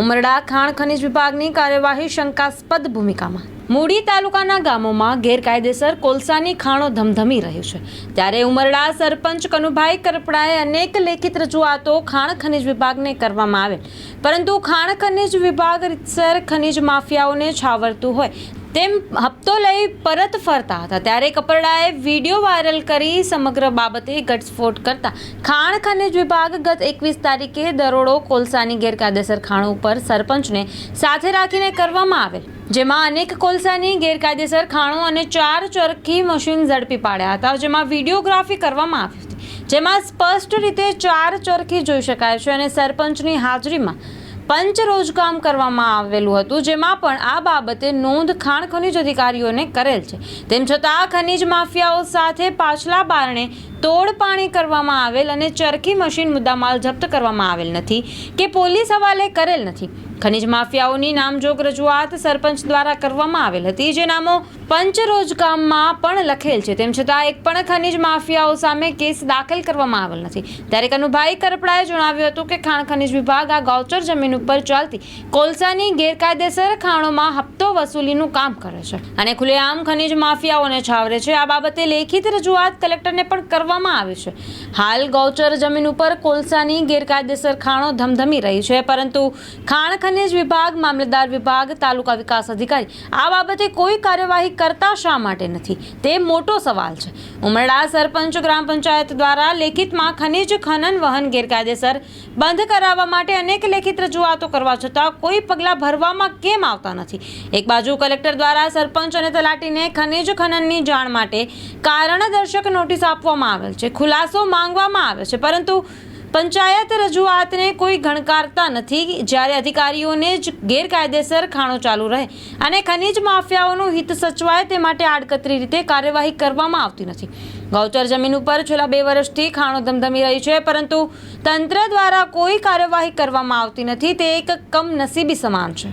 ઉમરડા ખાણ ખનિજ વિભાગની કાર્યવાહી શંકાસ્પદ ભૂમિકામાં. મૂડી તાલુકાના ગામોમાં ગેરકાયદેસર કોલસાની ખાણો ધમધમી રહ્યું છે. ત્યારે ઉમરડા સરપંચ કનુભાઈ કરપડાએ અનેક લેખિત રજૂઆતો ખાણ ખનિજ વિભાગને કરવામાં આવેલ. પરંતુ ખાણ ખનિજ વિભાગ રીતસર ખનિજ માફિયાઓને છાવરતું હોય તેમ હપ્તો લઈ પરત ફરતા હતા. ત્યારે કપરડાએ વીડિયો વાયરલ કરી સમગ્ર બાબતે ઘટસ્ફોટ કરતા. ખાણ ખનિજ વિભાગ ગત એકવીસ તારીખે દરોડો, કોલસાની ગેરકાયદેસર ખાણ ઉપર સરપંચને સાથે રાખીને કરવામાં આવેલ, જેમાં અનેક કોલસાની ગેરકાયદેસર ખાણો અને ચાર ચરખી મશીન ઝડપી પાડ્યા હતા, જેમાં વિડીયોગ્રાફી કરવામાં આવી હતી, જેમાં સ્પષ્ટ રીતે ચાર ચરખી જોઈ શકાય છે અને સરપંચની હાજરીમાં પંચ કામ કરવામાં આવેલું હતું, જેમાં પણ આ બાબતે નોંધ ખાણ ખનિજ અધિકારીઓને કરેલ છે. તેમ છતાં, ખનિજ માફિયાઓ સાથે પાછલા બારણે તોડપાણી કરવામાં આવેલ અને ચરખી મશીન મુદ્દામાલ જપ્ત કરવામાં આવેલ નથી, કે પોલીસ હવાલે કરેલ નથી. ખનિજ માફિયાઓની નામજોગ રજૂઆત સરપંચ દ્વારા કરવામાં આવેલ હતી. જે નામો પંચ રોજકામમાં પણ લખેલ છે. તેમ છતાં એક પણ ખનિજ માફિયાઓ સામે કેસ દાખલ કરવામાં આવેલ નથી. ત્યારે કનુભાઈ કરપડાએ જણાવ્યું હતું કે, ખાણ ખનિજ વિભાગ આ ગૌચર જમીન ઉપર ચાલતી કોલસાની ગેરકાયદેસર ખાણોમાં હપ્તો વસૂલીનું કામ કરે છે અને ખુલ્લેઆમ ખનિજ માફિયાઓને છાવરે છે. આ બાબતે લેખિત રજૂઆત કલેક્ટરને પણ કરવામાં આવી છે. હાલ ગૌચર જમીન ઉપર કોલસાની ગેરકાયદેસર ખાણો ધમધમી રહી છે, પરંતુ ખાણ ખનિજ વિભાગ, મામલતદાર વિભાગ, તાલુકા વિકાસ અધિકારી આ બાબતે કોઈ કાર્યવાહી કરતા શા માટે નથી? તે મોટો સવાલ છે. ઉમરડા સરપંચ, ગ્રામ પંચાયત દ્વારા લેખિતમાં ખનિજ, ખનન, વહન ગેરકાયદેસર બંધ કરાવવા માટે અનેક લેખિત રજૂઆતો કરવા છતાં કોઈ પગલાં ભરવામાં કેમ આવતા નથી? એક બાજુ કલેક્ટર દ્વારા સરપંચ અને તલાટીને ખનિજ, ખનનની જાણ માટે કારણદર્શક નોટિસ આપવામાં આવેલ છે. ખુલાસો માંગવામાં આવે છે. પરંતુ પંચાયત રજૂઆતને કોઈ ગણકારતા નથી, જ્યારે અધિકારીઓને જ ગેરકાયદેસર ખાણો ચાલુ રહે અને ખનિજ માફિયાઓનું હિત સચવાય તે માટે આડકતરી રીતે કાર્યવાહી કરવામાં આવતી નથી. ગૌચર જમીન ઉપર છેલ્લા બે વર્ષથી ખાણો ધમધમી રહી છે, પરંતુ તંત્ર દ્વારા કોઈ કાર્યવાહી કરવામાં આવતી નથી, તે એક કમનસીબી સમાન છે.